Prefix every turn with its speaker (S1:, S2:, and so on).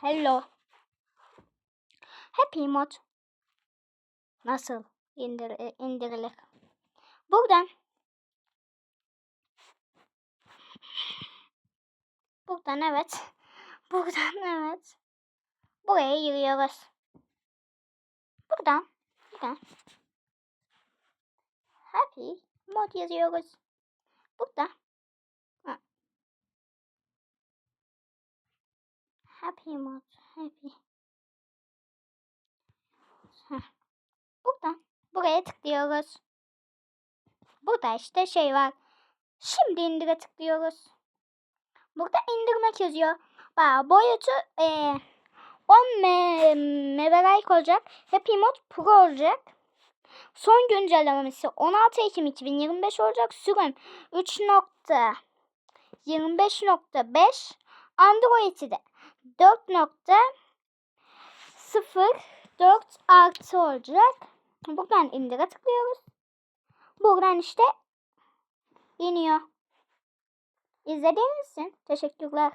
S1: Hello. Happy mod. Nasıl indir e, indirilir? Buradan. Buradan evet. Buradan evet. Buraya giriyoruz. Buradan. Buradan. Happy mod yazıyoruz. Burada. Happy mod. Happy. Heh. Buraya tıklıyoruz. Burada işte şey var. Şimdi indire tıklıyoruz. Burada indirmek yazıyor. Bak boyutu eee 10 me megabayt olacak. Happy Mod Pro olacak. Son güncellemesi 16 Ekim 2025 olacak. Sürüm 3.25.5 Android'i de 4.04 artı olacak. Buradan indire tıklıyoruz. Buradan işte iniyor. İzlediğiniz için teşekkürler.